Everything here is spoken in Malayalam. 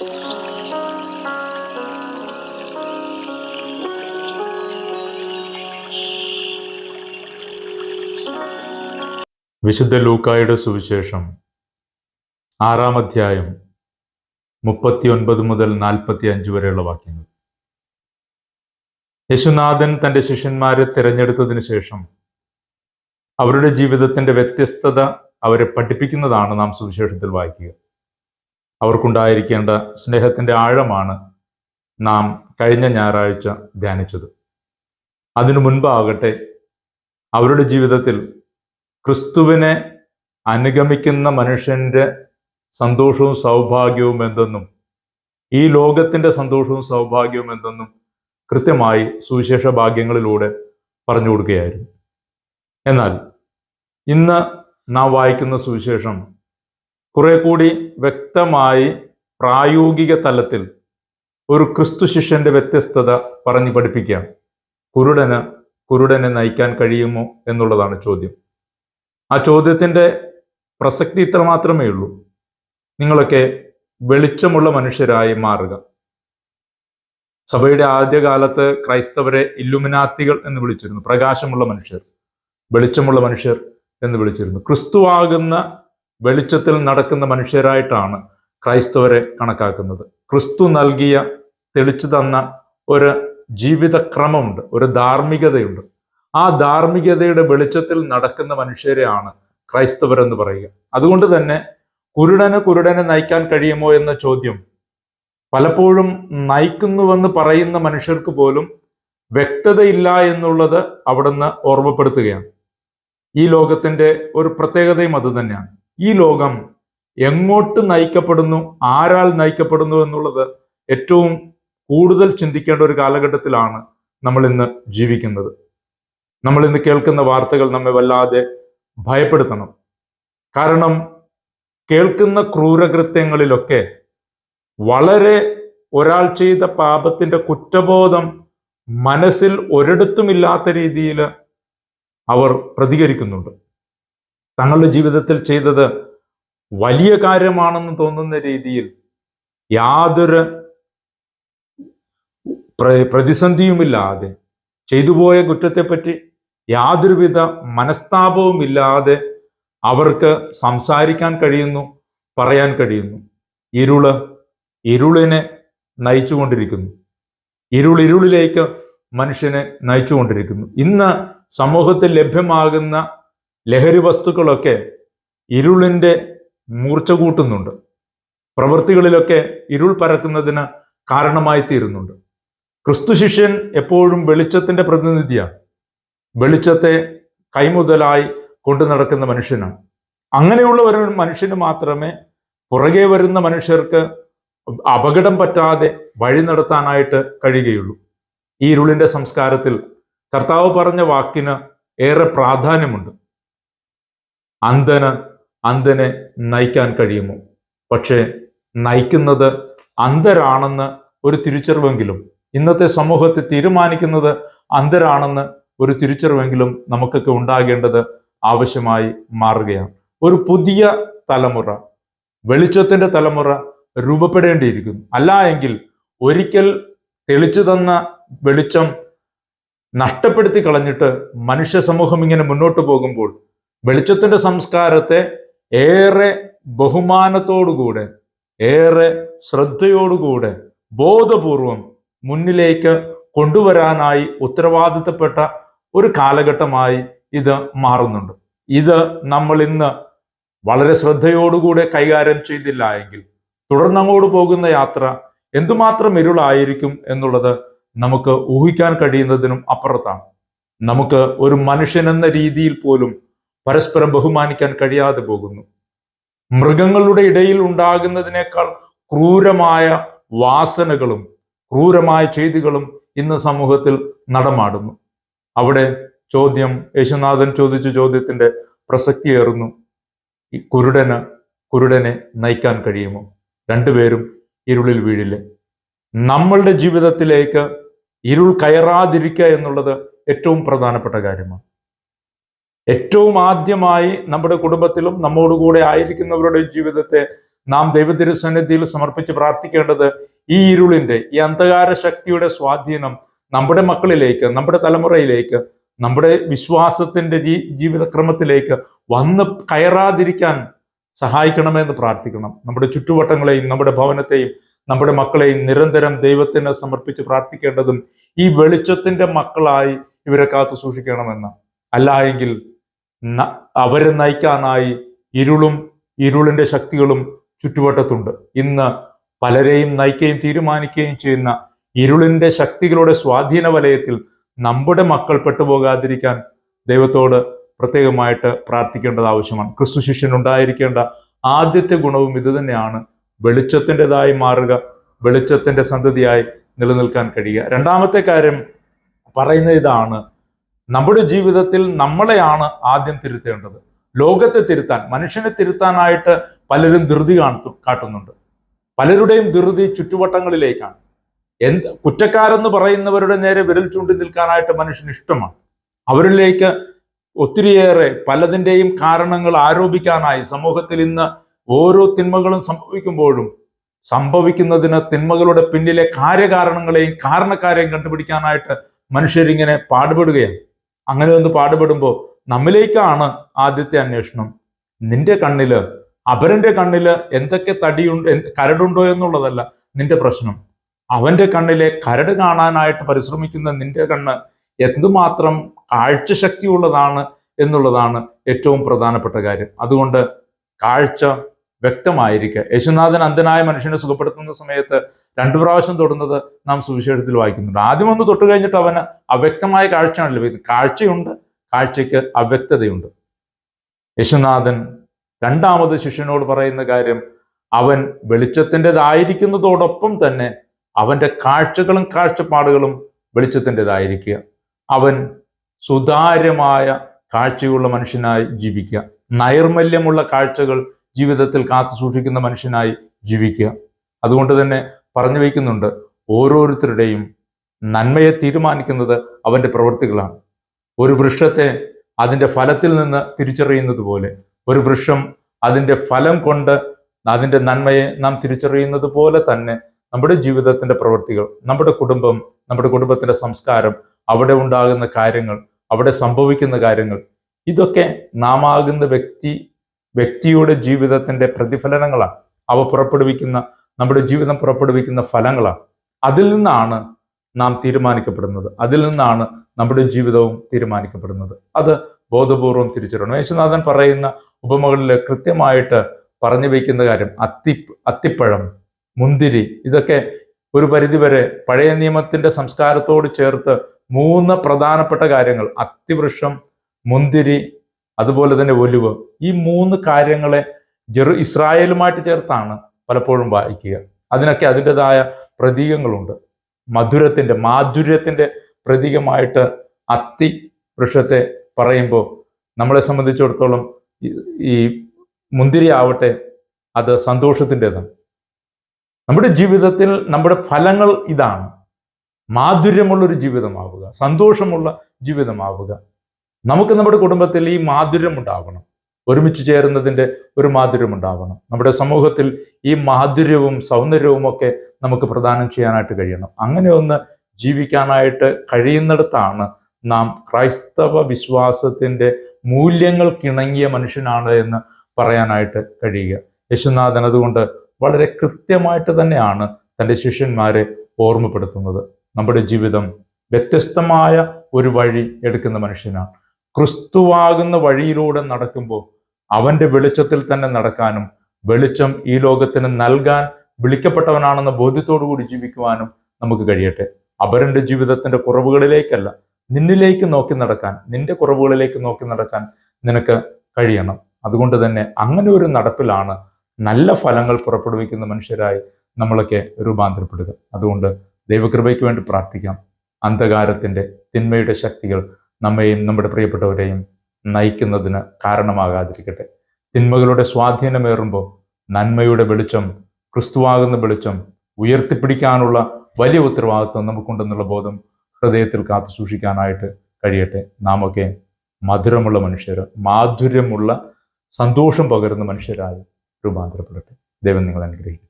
വിശുദ്ധ ലൂക്കായുടെ സുവിശേഷം ആറാം അധ്യായം മുപ്പത്തിയൊൻപത് മുതൽ നാൽപ്പത്തി അഞ്ച് വരെയുള്ള വാക്യങ്ങൾ. യശുനാഥൻ തന്റെ ശിഷ്യന്മാരെ തിരഞ്ഞെടുത്തതിന് ശേഷം അവരുടെ ജീവിതത്തിന്റെ വ്യത്യസ്തത അവരെ പഠിപ്പിക്കുന്നതാണ് നാം സുവിശേഷത്തിൽ വായിക്കുക. അവർക്കുണ്ടായിരിക്കേണ്ട സ്നേഹത്തിന്റെ ആഴമാണ് നാം കഴിഞ്ഞ ഞായറാഴ്ച ധ്യാനിച്ചത്. അതിനു മുൻപാകട്ടെ അവരുടെ ജീവിതത്തിൽ ക്രിസ്തുവിനെ അനുഗമിക്കുന്ന മനുഷ്യന്റെ സന്തോഷവും സൗഭാഗ്യവും എന്തെന്നും ഈ ലോകത്തിന്റെ സന്തോഷവും സൗഭാഗ്യവും എന്തെന്നും കൃത്യമായി സുവിശേഷ ഭാഗ്യങ്ങളിലൂടെ പറഞ്ഞു കൊടുക്കുകയായിരുന്നു എന്നാൽ ഇന്ന് നാം വായിക്കുന്ന സുവിശേഷം കുറെ കൂടി വ്യക്തമായി പ്രായോഗിക തലത്തിൽ ഒരു ക്രിസ്തു ശിഷ്യന്റെ വ്യത്യസ്തത പറഞ്ഞു പഠിപ്പിക്കുകയാണ് കുരുടന് കുരുടനെ നയിക്കാൻ കഴിയുമോ എന്നുള്ളതാണ് ചോദ്യം. ആ ചോദ്യത്തിന്റെ പ്രസക്തി ഇത്ര മാത്രമേ ഉള്ളൂ. നിങ്ങളൊക്കെ വെളിച്ചമുള്ള മനുഷ്യരായി മാറുക. സഭയുടെ ആദ്യകാലത്ത് ക്രൈസ്തവരെ ഇല്ലുമിനാത്തികൾ എന്ന് വിളിച്ചിരുന്നു. പ്രകാശമുള്ള മനുഷ്യർ വെളിച്ചമുള്ള മനുഷ്യർ എന്ന് വിളിച്ചിരുന്നു. ക്രിസ്തുവാകുന്ന വെളിച്ചത്തിൽ നടക്കുന്ന മനുഷ്യരായിട്ടാണ് ക്രൈസ്തവരെ കണക്കാക്കുന്നത്. ക്രിസ്തു നൽകിയ തെളിച്ചു തന്ന ഒരു ജീവിതക്രമമുണ്ട് ഒരു ധാർമ്മികതയുണ്ട്. ആ ധാർമ്മികതയുടെ വെളിച്ചത്തിൽ നടക്കുന്ന മനുഷ്യരെയാണ് ക്രൈസ്തവരെന്ന് പറയുക. അതുകൊണ്ട് തന്നെ കുരുടന് കുരുടനെ നയിക്കാൻ കഴിയുമോ എന്ന ചോദ്യം പലപ്പോഴും നയിക്കുന്നുവെന്ന് പറയുന്ന മനുഷ്യർക്ക് പോലും വ്യക്തതയില്ല എന്നുള്ളത് അവിടുന്ന് ഓർമ്മപ്പെടുത്തുകയാണ്. ഈ ലോകത്തിന്റെ ഒരു പ്രത്യേകതയും അത് തന്നെയാണ്. ഈ ലോകം എങ്ങോട്ട് നയിക്കപ്പെടുന്നു ആരാൾ നയിക്കപ്പെടുന്നു എന്നുള്ളത് ഏറ്റവും കൂടുതൽ ചിന്തിക്കേണ്ട ഒരു കാലഘട്ടത്തിലാണ് നമ്മൾ ഇന്ന് ജീവിക്കുന്നത്. നമ്മൾ ഇന്ന് കേൾക്കുന്ന വാർത്തകൾ നമ്മെ വല്ലാതെ ഭയപ്പെടുത്തണം. കാരണം കേൾക്കുന്ന ക്രൂരകൃത്യങ്ങളിലൊക്കെ വളരെ ഒരാൾ ചെയ്ത പാപത്തിന്റെ കുറ്റബോധം മനസ്സിൽ ഒരിടത്തുമില്ലാത്ത രീതിയിൽ അവർ പ്രതികരിക്കുന്നുണ്ട്. തങ്ങളുടെ ജീവിതത്തിൽ ചെയ്തത് വലിയ കാര്യമാണെന്ന് തോന്നുന്ന രീതിയിൽ യാതൊരു പ്രതിസന്ധിയുമില്ലാതെ ചെയ്തുപോയ കുറ്റത്തെപ്പറ്റി യാതൊരുവിധ മനസ്താപവുമില്ലാതെ അവർക്ക് സംസാരിക്കാൻ കഴിയുന്നു പറയാൻ കഴിയുന്നു. ഇരുൾ ഇരുളിനെ നയിച്ചുകൊണ്ടിരിക്കുന്നു. ഇരുൾ ഇരുളിലേക്ക് മനുഷ്യനെ നയിച്ചുകൊണ്ടിരിക്കുന്നു. ഇന്ന് സമൂഹത്തിൽ ലഭ്യമാകുന്ന ലഹരി വസ്തുക്കളൊക്കെ ഇരുളിന്റെ മൂർച്ച കൂട്ടുന്നുണ്ട്. പ്രവൃത്തികളിലൊക്കെ ഇരുൾ പരക്കുന്നതിന് കാരണമായി തീരുന്നുണ്ട്. ക്രിസ്തു ശിഷ്യൻ എപ്പോഴും വെളിച്ചത്തിന്റെ പ്രതിനിധിയാണ്. വെളിച്ചത്തെ കൈമുതലായി കൊണ്ടു നടക്കുന്ന മനുഷ്യനാണ്. അങ്ങനെയുള്ള ഒരു മനുഷ്യന് മാത്രമേ പുറകെ വരുന്ന മനുഷ്യർക്ക് അപകടം പറ്റാതെ വഴി നടത്താനായിട്ട് കഴിയുകയുള്ളൂ. ഈ ഇരുളിന്റെ സംസ്കാരത്തിൽ കർത്താവ് പറഞ്ഞ വാക്കിന് ഏറെ പ്രാധാന്യമുണ്ട്. അന്ധന് അന്ധനെ നയിക്കാൻ കഴിയുമോ? പക്ഷേ നയിക്കുന്നത് അന്ധരാണെന്ന് ഒരു തിരിച്ചറിവെങ്കിലും ഇന്നത്തെ സമൂഹത്തെ തീരുമാനിക്കുന്നത് അന്ധരാണെന്ന് ഒരു തിരിച്ചറിവെങ്കിലും നമുക്കൊക്കെ ഉണ്ടാകേണ്ടത് ആവശ്യമായി മാറുകയാണ്. ഒരു പുതിയ തലമുറ വെളിച്ചത്തിന്റെ തലമുറ രൂപപ്പെടേണ്ടിയിരിക്കുന്നു. അല്ല എങ്കിൽ ഒരിക്കൽ തെളിച്ചു തന്ന വെളിച്ചം നഷ്ടപ്പെടുത്തി കളഞ്ഞിട്ട് മനുഷ്യ സമൂഹം ഇങ്ങനെ മുന്നോട്ട് പോകുമ്പോൾ വെളിച്ചത്തിന്റെ സംസ്കാരത്തെ ഏറെ ബഹുമാനത്തോടുകൂടെ ഏറെ ശ്രദ്ധയോടുകൂടെ ബോധപൂർവം മുന്നിലേക്ക് കൊണ്ടുവരാനായി ഉത്തരവാദിത്തപ്പെട്ട ഒരു കാലഘട്ടമായി ഇത് മാറുന്നുണ്ട്. ഇത് നമ്മൾ ഇന്ന് വളരെ ശ്രദ്ധയോടുകൂടെ കൈകാര്യം ചെയ്തില്ല എങ്കിൽ തുടർന്നങ്ങോട്ട് പോകുന്ന യാത്ര എന്തുമാത്രം ഇരുളായിരിക്കും എന്നുള്ളത് നമുക്ക് ഊഹിക്കാൻ കഴിയുന്നതിനും അപ്പുറത്താണ്. നമുക്ക് ഒരു മനുഷ്യൻ എന്ന രീതിയിൽ പോലും പരസ്പരം ബഹുമാനിക്കാൻ കഴിയാതെ പോകുന്നു. മൃഗങ്ങളുടെ ഇടയിൽ ഉണ്ടാകുന്നതിനേക്കാൾ ക്രൂരമായ വാസനകളും ക്രൂരമായ ചെയ്തികളും ഇന്ന് സമൂഹത്തിൽ നടമാടുന്നു. അവിടെ ചോദ്യം യേശുനാഥൻ ചോദിച്ച ചോദ്യത്തിന്റെ പ്രസക്തിയേറുന്നു ഈ കുരുടന് കുരുടനെ നയിക്കാൻ കഴിയുമോ? രണ്ടുപേരും ഇരുളിൽ വീഴില്ലേ? നമ്മളുടെ ജീവിതത്തിലേക്ക് ഇരുൾ കയറാതിരിക്കുക എന്നുള്ളത് ഏറ്റവും പ്രധാനപ്പെട്ട കാര്യമാണ്. ഏറ്റവും ആദ്യമായി നമ്മുടെ കുടുംബത്തിലും നമ്മോടുകൂടെ ആയിരിക്കുന്നവരുടെ ജീവിതത്തെ നാം ദൈവതിരുസന്നിധിയിൽ സമർപ്പിച്ച് പ്രാർത്ഥിക്കേണ്ടത് ഈ ഇരുളിന്റെ ഈ അന്ധകാര ശക്തിയുടെ സ്വാധീനം നമ്മുടെ മക്കളിലേക്ക് നമ്മുടെ തലമുറയിലേക്ക് നമ്മുടെ വിശ്വാസത്തിന്റെ ജീവിതക്രമത്തിലേക്ക് വന്ന് കയറാതിരിക്കാൻ സഹായിക്കണമെന്ന് പ്രാർത്ഥിക്കണം. നമ്മുടെ ചുറ്റുവട്ടങ്ങളെയും നമ്മുടെ ഭവനത്തെയും നമ്മുടെ മക്കളെയും നിരന്തരം ദൈവത്തിന് സമർപ്പിച്ച് പ്രാർത്ഥിക്കേണ്ടതും ഈ വെളിച്ചത്തിന്റെ മക്കളായി ഇവരെ കാത്തു സൂക്ഷിക്കണമെന്ന്. അല്ല എങ്കിൽ അവരെ നയിക്കാനായി ഇരുളും ഇരുളിന്റെ ശക്തികളും ചുറ്റുവട്ടത്തുണ്ട്. ഇന്ന് പലരെയും നയിക്കുകയും തീരുമാനിക്കുകയും ചെയ്യുന്ന ഇരുളിന്റെ ശക്തികളുടെ സ്വാധീന വലയത്തിൽ നമ്മുടെ മക്കൾ പെട്ടുപോകാതിരിക്കാൻ ദൈവത്തോട് പ്രത്യേകമായിട്ട് പ്രാർത്ഥിക്കേണ്ടത് ആവശ്യമാണ്. ക്രിസ്തു ശിഷ്യൻ ഉണ്ടായിരിക്കേണ്ട ആദ്യത്തെ ഗുണവും ഇത് തന്നെയാണ്. വെളിച്ചത്തിന്റെതായി മാറുക വെളിച്ചത്തിന്റെ സന്തതിയായി നിലനിൽക്കാൻ കഴിയുക. രണ്ടാമത്തെ കാര്യം പറയുന്ന ഇതാണ്. നമ്മുടെ ജീവിതത്തിൽ നമ്മളെയാണ് ആദ്യം തിരുത്തേണ്ടത്. ലോകത്തെ തിരുത്താൻ മനുഷ്യനെ തിരുത്താനായിട്ട് പലരും ധൃതി കാണിച്ചു കാട്ടുന്നുണ്ട്. പലരുടെയും ധൃതി ചുറ്റുവട്ടങ്ങളിലേക്കാണ്. എന്ത് കുറ്റക്കാരെന്ന് പറയുന്നവരുടെ നേരെ വിരൽ ചൂണ്ടി നിൽക്കാനായിട്ട് മനുഷ്യന് ഇഷ്ടമാണ്. അവരിലേക്ക് ഒത്തിരിയേറെ പലതിന്റെയും കാരണങ്ങൾ ആരോപിക്കാനായി സമൂഹത്തിൽ ഇന്ന് ഓരോ തിന്മകളും സംഭവിക്കുമ്പോഴും സംഭവിക്കുന്നതിന് തിന്മകളുടെ പിന്നിലെ കാര്യകാരണങ്ങളെയും കാരണക്കാരെയും കണ്ടുപിടിക്കാനായിട്ട് മനുഷ്യരിങ്ങനെ പാടുപെടുകയാണ്. അങ്ങനെ ഒന്ന് പാടുപെടുമ്പോൾ നമ്മിലേക്കാണ് ആദ്യത്തെ അന്വേഷണം. നിന്റെ കണ്ണിൽ അപരന്റെ കണ്ണിൽ എന്തൊക്കെ തടിയുണ്ട് കരടുണ്ടോ എന്നുള്ളതല്ല നിന്റെ പ്രശ്നം. അവന്റെ കണ്ണിലെ കരട് കാണാനായിട്ട് പരിശ്രമിക്കുന്ന നിന്റെ കണ്ണ് എന്തുമാത്രം കാഴ്ചശക്തി ഉള്ളതാണ് എന്നുള്ളതാണ് ഏറ്റവും പ്രധാനപ്പെട്ട കാര്യം. അതുകൊണ്ട് കാഴ്ച വ്യക്തമായിരിക്കുക. യേശുനാഥൻ അന്ധനായ മനുഷ്യനെ സുഖപ്പെടുത്തുന്ന സമയത്ത് രണ്ടു പ്രാവശ്യം തൊടുന്നത് നാം സുവിശേഷത്തിൽ വായിക്കുന്നുണ്ട്. ആദ്യം ഒന്ന് തൊട്ട് കഴിഞ്ഞിട്ട് അവന് അവ്യക്തമായ കാഴ്ചയാണ് ലഭിക്കുന്നത് കാഴ്ചയുണ്ട് കാഴ്ചയ്ക്ക് അവ്യക്തതയുണ്ട്. യശുനാഥൻ രണ്ടാമത് ശിഷ്യനോട് പറയുന്ന കാര്യം അവൻ വെളിച്ചത്തിന്റെതായിരിക്കുന്നതോടൊപ്പം തന്നെ അവന്റെ കാഴ്ചകളും കാഴ്ചപ്പാടുകളും വെളിച്ചത്തിന്റെതായിരിക്കുക. അവൻ സുതാര്യമായ കാഴ്ചയുള്ള മനുഷ്യനായി ജീവിക്കുക. നൈർമല്യമുള്ള കാഴ്ചകൾ ജീവിതത്തിൽ കാത്തു സൂക്ഷിക്കുന്ന മനുഷ്യനായി ജീവിക്കുക. അതുകൊണ്ട് തന്നെ പറഞ്ഞു വയ്ക്കുന്നുണ്ട്. ഓരോരുത്തരുടെയും നന്മയെ തീരുമാനിക്കുന്നത് അവന്റെ പ്രവൃത്തികളാണ്. ഒരു വൃക്ഷത്തെ അതിന്റെ ഫലത്തിൽ നിന്ന് തിരിച്ചറിയുന്നത് പോലെ ഒരു വൃക്ഷം അതിന്റെ ഫലം കൊണ്ട് അതിന്റെ നന്മയെ നാം തിരിച്ചറിയുന്നത് പോലെ തന്നെ നമ്മുടെ ജീവിതത്തിന്റെ പ്രവൃത്തികൾ നമ്മുടെ കുടുംബം നമ്മുടെ കുടുംബത്തിന്റെ സംസ്കാരം അവിടെ ഉണ്ടാകുന്ന കാര്യങ്ങൾ അവിടെ സംഭവിക്കുന്ന കാര്യങ്ങൾ ഇതൊക്കെ നാം ആകുന്ന വ്യക്തി വ്യക്തിയുടെ ജീവിതത്തിന്റെ പ്രതിഫലനങ്ങളാണ്. അവ പുറപ്പെടുവിക്കുന്ന നമ്മുടെ ജീവിതം പുറപ്പെടുവിക്കുന്ന ഫലങ്ങളാണ്. അതിൽ നിന്നാണ് നാം തീരുമാനിക്കപ്പെടുന്നത്. അതിൽ നിന്നാണ് നമ്മുടെ ജീവിതവും തീരുമാനിക്കപ്പെടുന്നത്. അത് ബോധപൂർവം തിരിച്ചറിയണം. യേശുനാഥൻ പറയുന്ന ഉപമകളിൽ കൃത്യമായിട്ട് പറഞ്ഞു വയ്ക്കുന്ന കാര്യം അത്തി അത്തിപ്പഴം മുന്തിരി ഇതൊക്കെ ഒരു പരിധിവരെ പഴയ നിയമത്തിന്റെ സംസ്കാരത്തോട് ചേർത്ത് മൂന്ന് പ്രധാനപ്പെട്ട കാര്യങ്ങൾ. അത്തിവൃക്ഷം മുന്തിരി അതുപോലെ തന്നെ ഒലിവ്. ഈ മൂന്ന് കാര്യങ്ങളെ ജെറു ഇസ്രായേലുമായിട്ട് ചേർത്താണ് പലപ്പോഴും വായിക്കുക. അതിനൊക്കെ അതിന്റെതായ പ്രതീകങ്ങളുണ്ട്. മധുരത്തിന്റെ മാധുര്യത്തിന്റെ പ്രതീകമായിട്ട് അത്തി വൃക്ഷത്തെ പറയുമ്പോൾ നമ്മളെ സംബന്ധിച്ചിടത്തോളം ഈ- മുന്തിരി ആവട്ടെ അത് സന്തോഷത്തിന്റെതാണ്. നമ്മുടെ ജീവിതത്തിൽ നമ്മുടെ ഫലങ്ങൾ ഇതാണ്. മാധുര്യമുള്ളൊരു ജീവിതമാവുക സന്തോഷമുള്ള ജീവിതമാവുക. നമുക്ക് നമ്മുടെ കുടുംബത്തിൽ ഈ മാധുര്യം ഉണ്ടാവണം ഒരുമിച്ച് ചേരുന്നതിന്റെ ഒരു മാധുര്യം ഉണ്ടാവണം. നമ്മുടെ സമൂഹത്തിൽ ഈ മാധുര്യവും സൗന്ദര്യവും ഒക്കെ നമുക്ക് പ്രദാനം ചെയ്യാനായിട്ട് കഴിയണം. അങ്ങനെ ഒന്ന് ജീവിക്കാനായിട്ട് കഴിയുന്നിടത്താണ് നാം ക്രൈസ്തവ വിശ്വാസത്തിന്റെ മൂല്യങ്ങൾക്കിണങ്ങിയ മനുഷ്യനാണ് എന്ന് പറയാനായിട്ട് കഴിയുക. യേശുനാഥൻ അതുകൊണ്ട് വളരെ കൃത്യമായിട്ട് തന്നെയാണ് തന്റെ ശിഷ്യന്മാരെ ഓർമ്മപ്പെടുത്തുന്നത്. നമ്മുടെ ജീവിതം വ്യത്യസ്തമായ ഒരു വഴി എടുക്കുന്ന മനുഷ്യനാണ്. ക്രിസ്തുവാകുന്ന വഴിയിലൂടെ നടക്കുമ്പോൾ അവന്റെ വെളിച്ചത്തിൽ തന്നെ നടക്കാനും വെളിച്ചം ഈ ലോകത്തിന് നൽകാൻ വിളിക്കപ്പെട്ടവനാണെന്ന കൂടി ജീവിക്കുവാനും നമുക്ക് കഴിയട്ടെ. അവരുടെ ജീവിതത്തിന്റെ കുറവുകളിലേക്കല്ല നിന്നിലേക്ക് നോക്കി നടക്കാൻ നിന്റെ കുറവുകളിലേക്ക് നോക്കി നടക്കാൻ നിനക്ക് കഴിയണം. അതുകൊണ്ട് തന്നെ അങ്ങനെ ഒരു നടപ്പിലാണ് നല്ല ഫലങ്ങൾ പുറപ്പെടുവിക്കുന്ന മനുഷ്യരായി നമ്മളൊക്കെ രൂപാന്തരപ്പെടുക. അതുകൊണ്ട് ദൈവകൃപയ്ക്ക് വേണ്ടി പ്രാർത്ഥിക്കാം. അന്ധകാരത്തിന്റെ തിന്മയുടെ ശക്തികൾ നമ്മെയും നമ്മുടെ പ്രിയപ്പെട്ടവരെയും നയിക്കുന്നതിന് കാരണമാകാതിരിക്കട്ടെ. തിന്മകളുടെ സ്വാധീനമേറുമ്പോൾ നന്മയുടെ വെളിച്ചം ക്രിസ്തുവാകുന്ന വെളിച്ചം ഉയർത്തിപ്പിടിക്കാനുള്ള വലിയ ഉത്തരവാദിത്വം നമുക്കുണ്ടെന്നുള്ള ബോധം ഹൃദയത്തിൽ കാത്തു സൂക്ഷിക്കാനായിട്ട് കഴിയട്ടെ. നാം ഒക്കെ മധുരമുള്ള മനുഷ്യർ മാധുര്യമുള്ള സന്തോഷം പകരുന്ന മനുഷ്യരായി രൂപാന്തരപ്പെടട്ടെ. ദൈവം നിങ്ങൾ അനുഗ്രഹിക്കും